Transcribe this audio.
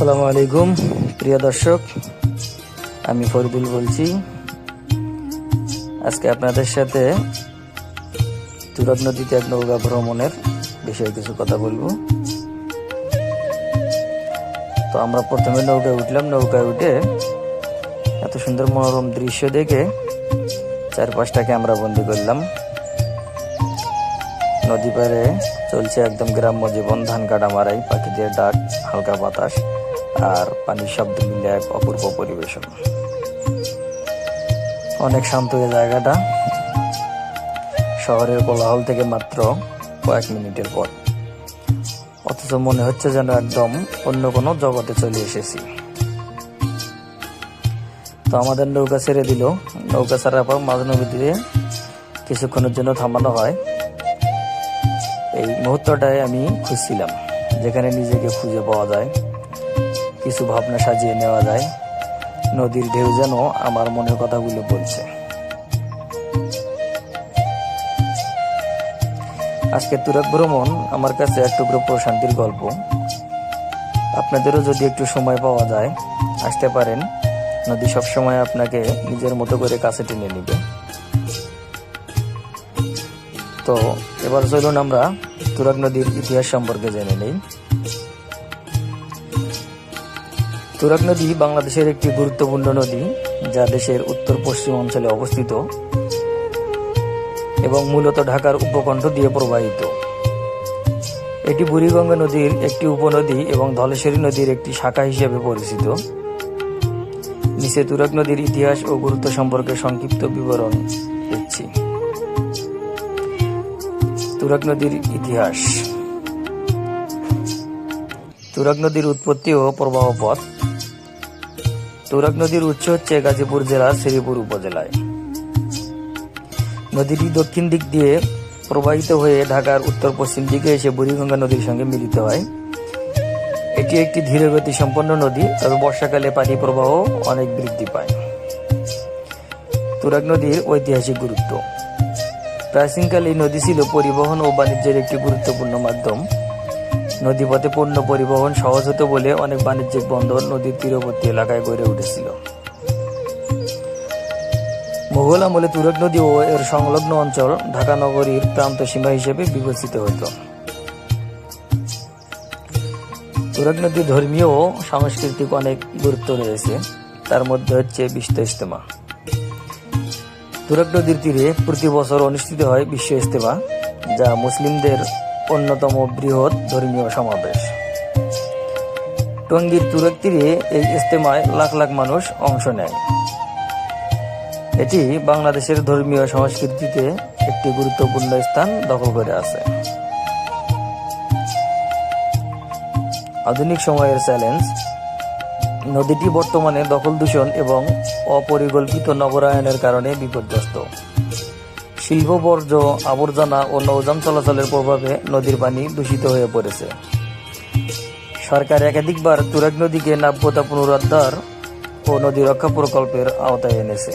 আসসালামু আলাইকুম, প্রিয় দর্শক। আমি ফরিদুল বলছি। আজকে আপনাদের সাথে তুরাগ নদীতে এক নৌকা ভ্রমণের বিষয়ে কিছু কথা বলব। তো আমরা প্রথমে নৌকায় উঠলাম। নৌকায় উঠে এত সুন্দর মনোরম দৃশ্য দেখে চারপাশটা ক্যামেরা বন্দি করলাম। নদী পারে চলছে একদম গ্রাম্য জীবন, ধান কাটা মারাই পাখিদের ডাক, হালকা বাতাস। আর পানির শব্দ মিলে এক অপূর্ব পরিবেশন। অনেক শান্ত এই জায়গাটা। শহরের কোলাহল থেকে মাত্র কয়েক মিনিটের পর। অথচ মনে হচ্ছে যেন একদম অন্য কোনো জগতে চলে এসেছি। তো আমাদের নৌকা ছেড়ে দিল। নৌকা ছাড়ার পর মাঝ নদীতে কিছুক্ষণের জন্য থামানো হয়। এই মুহূর্তটায় আমি খুঁজছিলাম, যেখানে নিজেকে খুঁজে পাওয়া যায়। কিছু ভাবনা সাজিয়ে নেওয়া যায়। নদীর ঢেউ যেন আমার মনের কথাগুলো বলছে। আজকে তুরাক ভ্রমণ আমার কাছে এক টুকরো প্রশান্তির গল্প। আপনাদেরও যদি একটু সময় পাওয়া যায়, আসতে পারেন। নদী সবসময় আপনাকে নিজের মতো করে কাছে টেনে নিবে। তো, এবার চলুন আমরা তুরাগ নদীর ইতিহাস সম্পর্কে জেনে নেই। তুরাগ নদী বাংলাদেশের একটি গুরুত্বপূর্ণ নদী, যা দেশের উত্তর পশ্চিম অঞ্চলে অবস্থিত এবং মূলত ঢাকার উপকণ্ঠ দিয়ে প্রবাহিত। এটি বুড়িগঙ্গা নদীর একটি উপনদী এবং ধলেশ্বরী নদীর একটি শাখা হিসেবে পরিচিত। নিচে তুরাগ নদীর ইতিহাস ও গুরুত্ব সম্পর্কে সংক্ষিপ্ত বিবরণ দিচ্ছি। তুরাগ নদীর ইতিহাস। তুরাগ নদীর উৎপত্তি ও প্রবাহ পথ তুরাগ নদীর উৎস হচ্ছে গাজীপুর জেলার শ্রীপুর উপজেলায়। নদীটি দক্ষিণ দিক দিয়ে প্রবাহিত হয়ে ঢাকার উত্তর পশ্চিম দিকে এসে বুড়িগঙ্গা নদীর সঙ্গে মিলিত হয়। এটি একটি ধীরগতি সম্পন্ন নদী তবে বর্ষাকালে পানি প্রবাহ অনেক বৃদ্ধি পায়। তুরাগ নদীর ঐতিহাসিক গুরুত্ব। প্রাচীনকালে এই নদী ছিল পরিবহন ও বাণিজ্যের একটি গুরুত্বপূর্ণ মাধ্যম। নদীপথে পণ্য পরিবহন সহজ হতো বলে অনেক বাণিজ্যিক বন্দর নদীর তীরবর্তী এলাকায় গড়ে উঠেছিল। মুঘল আমলে তুরক নদী ও এর সংলগ্ন অঞ্চল ঢাকা নগরীর প্রান্ত সীমা হিসেবে বিবেচিত হতো। তুরক নদীর ধর্মীয় ও সাংস্কৃতিক অনেক গুরুত্ব রয়েছে, তার মধ্যে হচ্ছে বিশ্ব ইস্তেমা তুরক নদীর তীরে প্রতি বছর অনুষ্ঠিত হয় বিশ্ব ইস্তেমা যা মুসলিমদের অন্যতম বৃহৎ ধর্মীয় সমাবেশ। টঙ্গীর তুরক তীরে এই ইস্তেমায় লাখ লাখ মানুষ অংশ নেয়। এটি বাংলাদেশের ধর্মীয় সংস্কৃতিতে একটি গুরুত্বপূর্ণ স্থান দখল করে আছে। আধুনিক সময়ের চ্যালেঞ্জ, নদীটি বর্তমানে দখল দূষণ এবং অপরিকল্পিত নগরায়নের কারণে বিপর্যস্ত। শিল্প বর্জ্য আবর্জনা ও নৌযান চলাচলের প্রভাবে নদীর পানি দূষিত হয়ে পড়েছে। সরকার একাধিকবার তুরাগ নদীকে নাব্যতা পুনরুদ্ধার ও নদী রক্ষা প্রকল্পের আওতায় এনেছে।